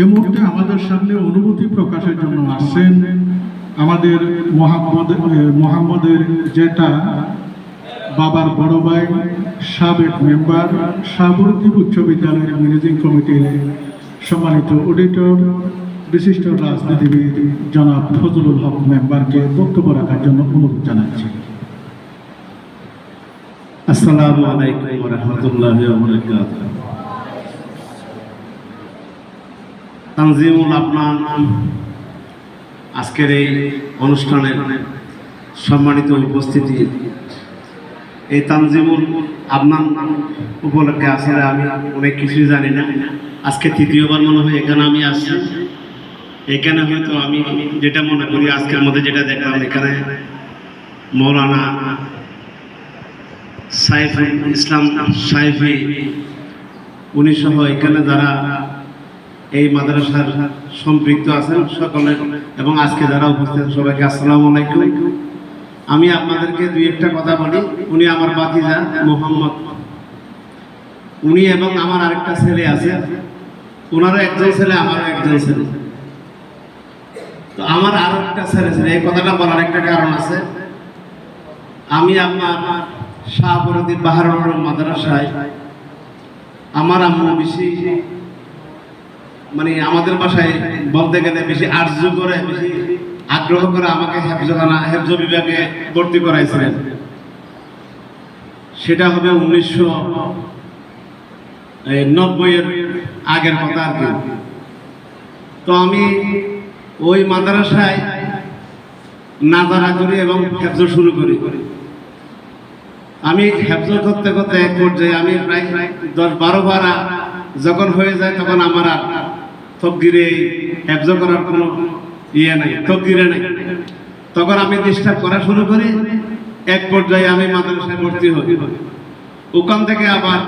এই মুহূর্তে আমাদের সামনে অনুভূতি প্রকাশের জন্য আসছেন আমাদের মোহাম্মদ মোহাম্মদের যেটা বাবার বড় ভাই, সাবেক মেম্বার সাবরদ্বীপ উচ্চ বিদ্যালয়ের ম্যানেজিং কমিটির সম্মানিত অডিটর বিশিষ্ট রাজনীতিবিদ জনাব ফজলুল হক মেম্বারকে বক্তব্য রাখার জন্য অনুরোধ জানাচ্ছি। আসসালামু আলাইকুম রাহমাতুল্লাহি তানজিমুল আপনার আজকের এই অনুষ্ঠানের সম্মানিত উপস্থিতি। এই তানজিমুল আপনার উপলক্ষে আসলে আমি অনেক কিছুই জানি না। আজকে তৃতীয়বার মনে হয় এখানে আমি আসছি। এখানে হয়তো আমি যেটা মনে করি, আজকের মধ্যে যেটা দেখলাম এখানে মৌলানা সাইফুল ইসলাম সাইফি, উনি সহ এখানে যারা এই মাদ্রাসার সম্পৃক্ত আছেন সকলে এবং আজকে যারা উপস্থিত সবাইকে আসসালামু আলাইকুম। আমি আপনাদেরকে দুই একটা কথা বলি। উনি আমার বাতিজা মোহাম্মদ। উনি এবং আমার আরেকটা ছেলে আছে। ওনারও একজন ছেলে, আমারও একজন ছেলে। তো আমার আরও একটা ছেলে ছেলে, এই কথাটা বলার একটা কারণ আছে। আমি আপনার শাহপুরদি বাহারুল মাদ্রাসায় আমার আম্মু বেশি মানে আমাদের বাসায় বলতে গেলে বেশি আর্য করে, বেশি আগ্রহ করে আমাকে হেফজখানা, হেফজ বিভাগে ভর্তি করাইছিলেন। সেটা হবে উনিশশো নব্বইয়ের আগের কথা আর কি। তো আমি ওই মাদ্রাসায় নাজারা করি এবং হেফজ শুরু করি। আমি হেফজ করতে করতে এক পর্যায়ে আমি প্রায় দশ বারো বারা যখন হয়ে যায় তখন আমার আর তকদিরে হেফজ করার কোনো ইয়ে নাই, তকদিরে নাই। তখন আমি ডিস্টার্ব করা শুরু করি, এক পর্যায়ে আমি মাদ্রাসায় ভর্তি হই। ওখান থেকে আবার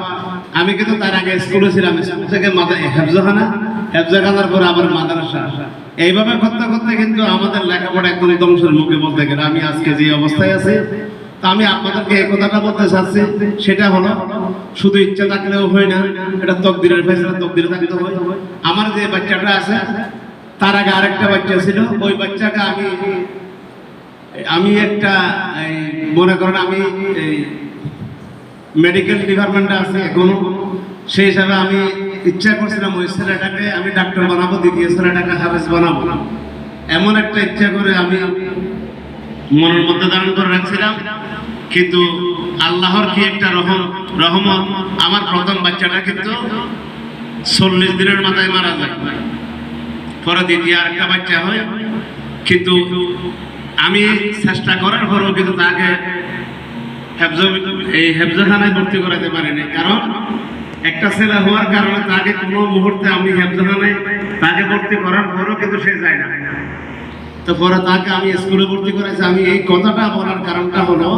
আমি কিন্তু তার আগে স্কুলে ছিলাম, স্কুল থেকে হেফজখানা, হেফজখানার পরে আবার মাদ্রাসা। এইভাবে করতে করতে কিন্তু আমাদের লেখাপড়া একদম ধ্বংসের মুখে বলতে গেলে আমি আজকে যে অবস্থায় আছি আমি আপনাদেরকে এই কথাটা বলতে চাচ্ছি, সেটা হলো, শুধু ইচ্ছা থাকলেও হয় না, এটা তকদিরের ফেসলা, তকদিরে থাকতে হয়। আমার যে বাচ্চাটা আছে, তার আগে আরেকটা বাচ্চা ছিল, ওই বাচ্চাকে আমি আমি একটা মনে করেন আমি, এই মেডিকেল ডিপার্টমেন্টে আছে এখনও। সেই হিসাবে আমি ইচ্ছা করছিলাম ওই ছেলেটাকে, আমি ডাক্তার বানাবো, দ্বিতীয় ছেলেটাকে হাফেজ বানাবো। এমন একটা ইচ্ছা করে আমি মনের মধ্যে ধারণ করে রাখছিলাম। কিন্তু আল্লাহর কি একটা রহম রহমত? আমার প্রথম বাচ্চাটা কিন্তু চল্লিশ দিনের মাথায় মারা যায়। পরে দ্বিতীয় আরেকটা বাচ্চা হয়। কিন্তু আমি চেষ্টা করার পরেও কিন্তু তাকে এই হেফজখানায় ভর্তি করাতে পারিনি। কারণ একটা ছেলে হওয়ার কারণে তাকে কোনো মুহূর্তে আমি হেফজখানায় তাকে ভর্তি করার পরেও কিন্তু সে যায় না। তো পরে তাকে আমি স্কুলে ভর্তি করেছি। আমি এই কথাটা বলার কারণটা হলো,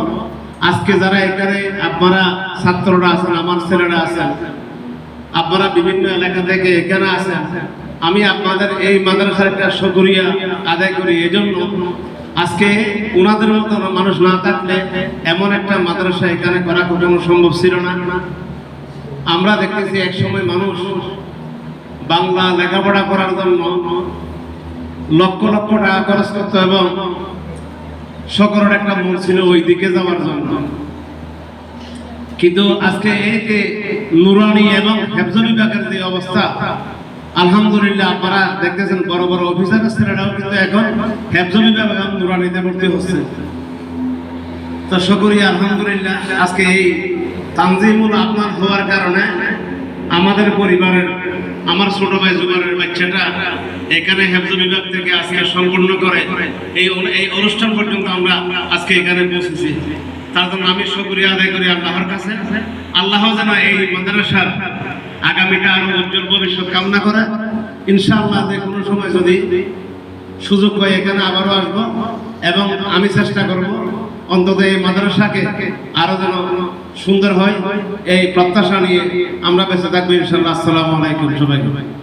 আজকে যারা এখানে আপনারা ছাত্ররা আছেন, আমার ছেলেরা আছেন, আপনারা বিভিন্ন এলাকা থেকে এখানে আছেন, আমি আপনাদের এই মাদ্রাসার একটা সকরিয়া আদায় করি। এজন্য আজকে ওনাদের মতো মানুষ না থাকলে এমন একটা মাদ্রাসা এখানে করা কখনো সম্ভব ছিল না। আমরা দেখতেছি এক সময় মানুষ বাংলা লেখাপড়া করার জন্য লক্ষ লক্ষ টাকা খরচ করতো এবং সকলের একটা মন ছিল ওই দিকে যাওয়ার জন্য। কিন্তু আজকে এই যে নুরানি এবং হেফজ বিভাগের যে অবস্থা, আলহামদুলিল্লাহ আপনারা দেখতেছেন বড় বড় অফিসারের ছেলেরাও কিন্তু এখন হেফজ বিভাগ এবং নুরানিতে ভর্তি হচ্ছে। তো সকরি আলহামদুলিল্লাহ, আজকে এই তানজিমুল আপনার হওয়ার কারণে আমাদের পরিবারের, আমার ছোট ভাই জুবারের বাচ্চাটা এখানে হেফজ বিভাগ থেকে আজকে সম্পূর্ণ করে। এই এই অনুষ্ঠান পর্যন্ত আমরা আজকে এখানে পৌঁছেছি। তার জন্য আমি শুকরিয়া আদায় করি আল্লাহর কাছে। আল্লাহ যেন এই মাদ্রাসার আগামীটা আরও উজ্জ্বল ভবিষ্যৎ কামনা করে। ইনশাআল্লাহ যে কোনো সময় যদি সুযোগ পাই এখানে আবারও আসব এবং আমি চেষ্টা করব অন্তত এই মাদ্রাসাকে আরও যেন সুন্দর হয়। এই প্রত্যাশা নিয়ে আমরা বেঁচে থাকব ইনশাল্লাহ। আসসালামু আলাইকুম সবাইকে।